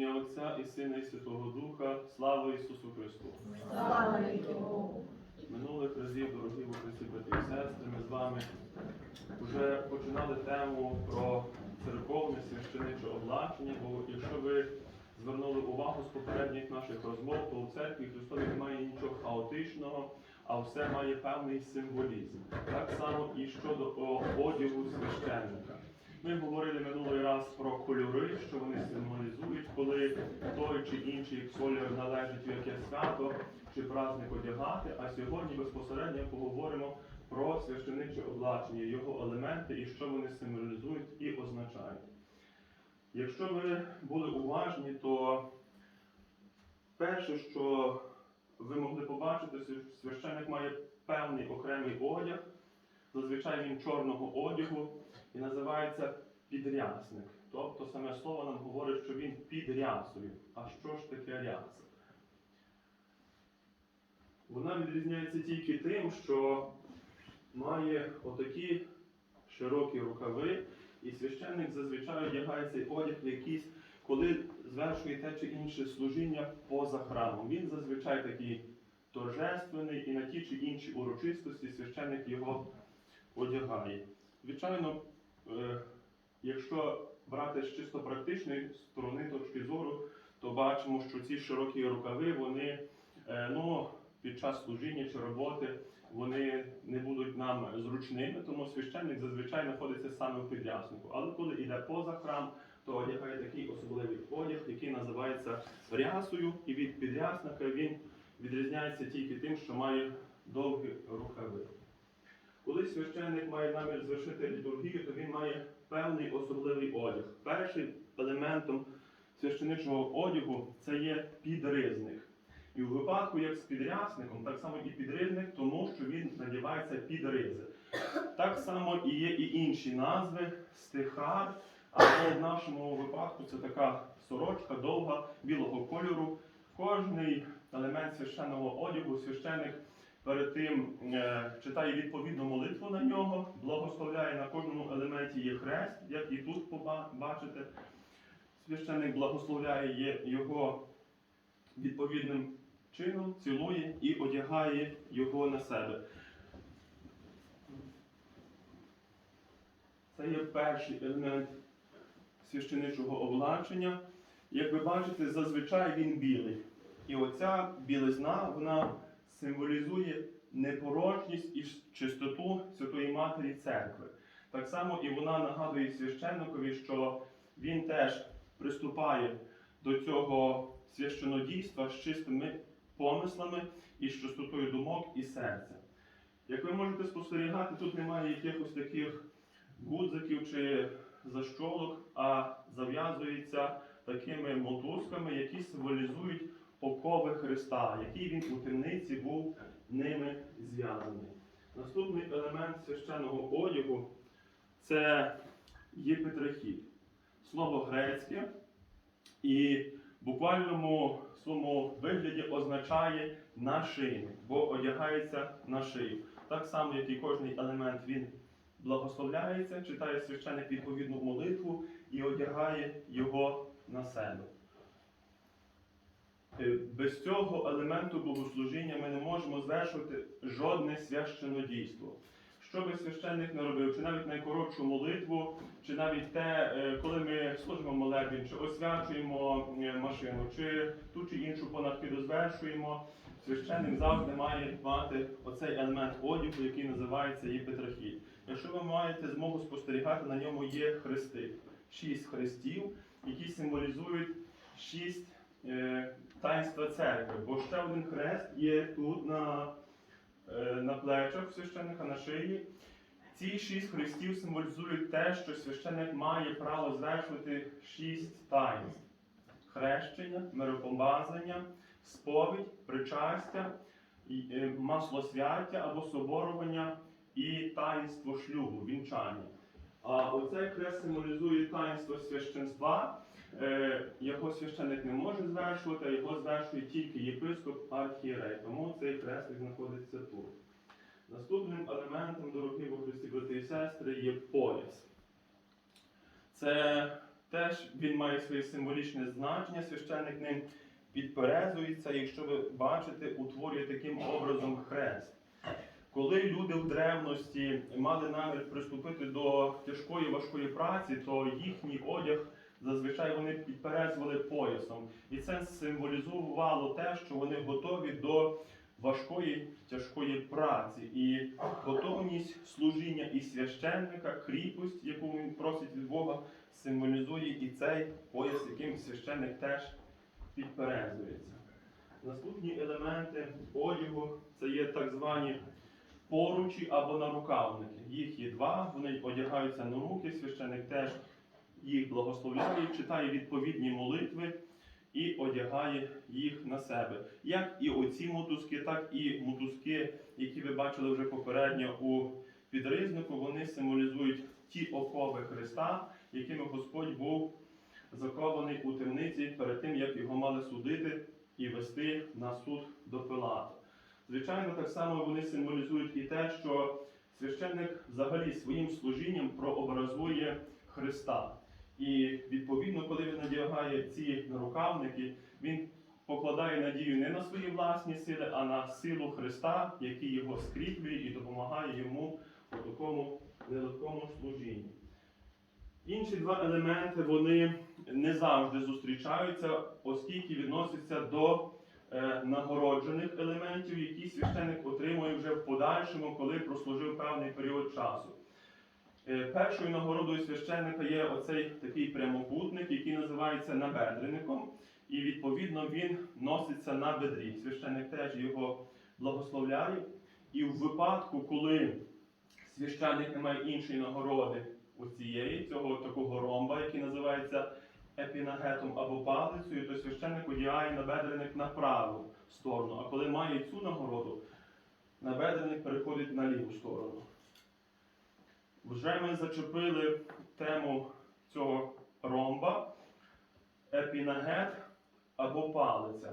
ім'я Отця і Сина і Святого Духа. Слава Ісусу Христу! Слава Богу. Минулих разів, дорогі в брати і сестри, ми з вами вже починали тему про церковне священиче облачення, бо якщо ви звернули увагу з попередніх наших розмов, то у церкві Христові немає нічого хаотичного, а все має певний символізм. Так само і щодо одягу священника. Ми говорили минулий раз про кольори, що вони символізують, коли той чи інший колір належить в яке свято чи праздник одягати. А сьогодні безпосередньо поговоримо про священиче облачення, його елементи і що вони символізують і означають. Якщо ви були уважні, то перше, що ви могли побачити, священик має певний окремий одяг. Зазвичай він чорного одягу і називається підрясник. Тобто саме слово нам говорить, що він під рясою. А що ж таке ряса? Вона відрізняється тільки тим, що має отакі широкі рукави, і священник зазвичай одягає цей одяг якийсь, коли звершує те чи інше служіння поза храмом. Він зазвичай такий торжественний і на ті чи інші урочистості священник його одягає. Звичайно, якщо брати з чисто практичної сторони точки зору, то бачимо, що ці широкі рукави, вони е, ну, під час служіння чи роботи вони не будуть нам зручними, тому священник зазвичай знаходиться саме в підряснику. Але коли йде поза храм, то одягає такий особливий одяг, який називається рясою, і від підрясника він відрізняється тільки тим, що має довгі рукави. Коли священник має намір звершити літургію, то він має певний особливий одяг. Першим елементом священичого одягу це є підризник. І у випадку, як з підрясником, так само і підризник, тому що він надівається під ризи. Так само і є і інші назви стихар, або в нашому випадку це така сорочка довга білого кольору. Кожний елемент священного одягу священик перед тим е, читає відповідну молитву на нього, благословляє на кожному елементі є хрест, як і тут бачите. Священик благословляє його відповідним чином, цілує і одягає його на себе. Це є перший елемент священичого облачення. Як ви бачите, зазвичай він білий. І оця білизна, вона символізує непорочність і чистоту Святої Матері Церкви. Так само і вона нагадує священникові, що він теж приступає до цього священодійства з чистими помислами і з чистотою думок і серця. Як ви можете спостерігати, тут немає якихось таких гудзиків чи защолок, а зав'язується такими мотузками, які символізують окови Христа, який він у темниці був ними зв'язаний. Наступний елемент священного одягу це є. Слово грецьке і в буквальному своєму вигляді означає нашийник, бо одягається на шию. Так само, як і кожний елемент, він благословляється, читає священник відповідну молитву і одягає його на себе. Е, Без цього елементу богослужіння ми не можемо звершувати жодне священодійство. Що би священник не робив, чи навіть найкоротшу молитву, чи навіть те, е, коли ми служимо молебень, чи освячуємо е, машину, чи ту чи іншу панахиду звершуємо, священник завжди має мати оцей елемент одягу, який називається єпитрахіт. Якщо ви маєте змогу спостерігати, на ньому є хрести, шість хрестів, які символізують шість таїнства церкви. Бо ще один хрест є тут на, е, на плечах священника на шиї. Ці шість хрестів символізують те, що священник має право звершувати шість таїнств: хрещення, миропомазання, сповідь, причастя, е, маслосвяття або соборування і таїнство шлюбу, вінчання. А оцей хрест символізує таїнство священства. Е, Його священик не може звершувати, його звершує тільки єпископ архієрей. Тому цей хрестик знаходиться тут. Наступним елементом, дорогі во Христі брати і сестри, є пояс. Це теж він має своє символічне значення. Священник ним підперезується, якщо ви бачите, утворює таким образом хрест. Коли люди в древності мали намір приступити до тяжкої важкої праці, то їхній одяг зазвичай вони підперезували поясом. І це символізувало те, що вони готові до важкої тяжкої праці. І готовність служіння і священника, кріпость, яку він просить від Бога, символізує і цей пояс, яким священник теж підперезується. Наступні елементи одягу це є так звані поручі або нарукавники. Їх є два, вони одягаються на руки, священник теж їх благословляє, читає відповідні молитви і одягає їх на себе. Як і оці мотузки, так і мотузки, які ви бачили вже попередньо у підризнику, вони символізують ті окови Христа, якими Господь був закований у темниці перед тим, як його мали судити і вести на суд до Пилата. Звичайно, так само вони символізують і те, що священник взагалі своїм служінням прообразує Христа. І відповідно, коли він надягає ці нарукавники, він покладає надію не на свої власні сили, а на силу Христа, який його скріплює і допомагає йому у такому нелегкому служінні. Інші два елементи вони не завжди зустрічаються, оскільки відносяться до е, нагороджених елементів, які священник отримує вже в подальшому, коли прослужив певний період часу. Е, Першою нагородою священника є оцей такий прямокутник, який називається набедренником, і відповідно він носиться на бедрі. Священник теж його благословляє. І в випадку, коли священник не має іншої нагороди у цієї, цього такого ромба, який називається епінагетом або палицею, то священник одягає набедренник на праву сторону. А коли має цю нагороду, набедренник переходить на ліву сторону. Вже ми зачепили тему цього ромба, епінагет або палиця.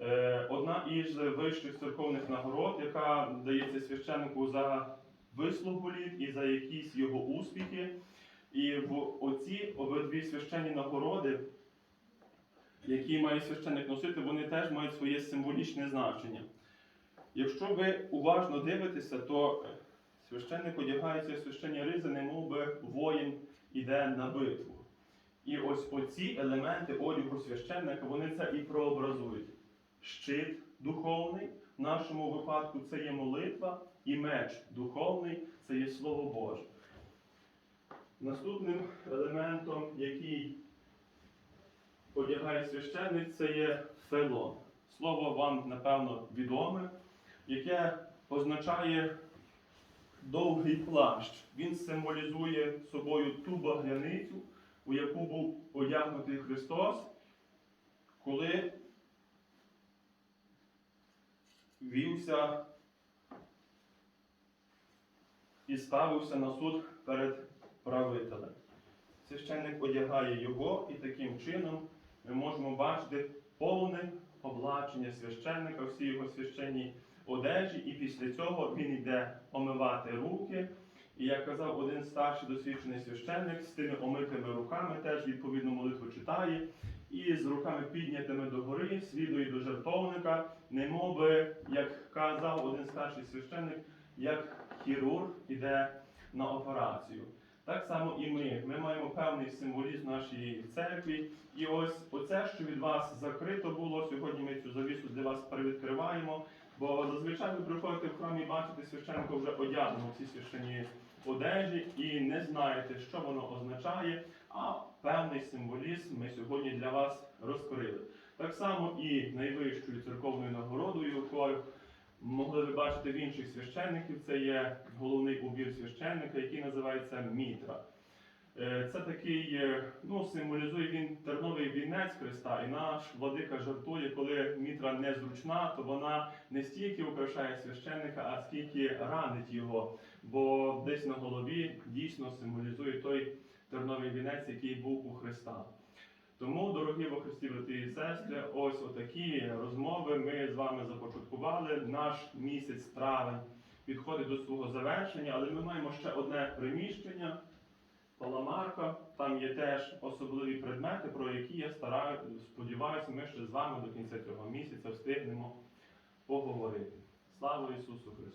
Е, Одна із вищих церковних нагород, яка дається священнику за вислугу літ і за якісь його успіхи. І в оці обидві священні нагороди, які має священник носити, вони теж мають своє символічне значення. Якщо ви уважно дивитеся, то священник одягається в священні ризи, немов би воїн іде на битву. І ось оці елементи одягу священника, вони це і прообразують. Щит духовний, в нашому випадку це є молитва, і меч духовний це є Слово Боже. Наступним елементом, який одягає священник, це є фелон. Слово вам, напевно, відоме, яке означає довгий плащ. Він символізує собою ту багряницю, у яку був одягнутий Христос, коли вівся і ставився на суд перед правителем. Священник одягає його, і таким чином ми можемо бачити повне облачення священника, всі його священні одежі, і після цього він йде омивати руки. І як казав один старший досвідчений священник, з тими омитими руками теж відповідну молитву читає, і з руками піднятими догори слідує до жертовника, немоби, як казав один старший священник, як хірург іде на операцію. Так само і ми. Ми маємо певний символізм в нашій церкві. І ось оце, що від вас закрито було, сьогодні ми цю завісу для вас перевідкриваємо. Бо зазвичай ви приходите в храм і бачите священника вже одягнено в ці священні одежі і не знаєте, що воно означає, а певний символізм ми сьогодні для вас розкрили. Так само і найвищою церковною нагородою, якою могли ви бачити в інших священників, це є головний убір священника, який називається мітра. Е, Це такий, е, ну, символізує він вінець Христа, і наш владика жартує, коли мітра незручна, то вона не стільки украшає священника, а скільки ранить його. Бо десь на голові дійсно символізує той терновий вінець, який був у Христа. Тому, дорогі во Христі, брати і сестри, ось отакі розмови ми з вами започаткували. Наш місяць травень підходить до свого завершення, але ми маємо ще одне приміщення, паламарка. Там є теж особливі предмети, про які я стараю, сподіваюся, ми ще з вами до кінця цього місяця встигнемо поговорити. Слава Ісусу Христу!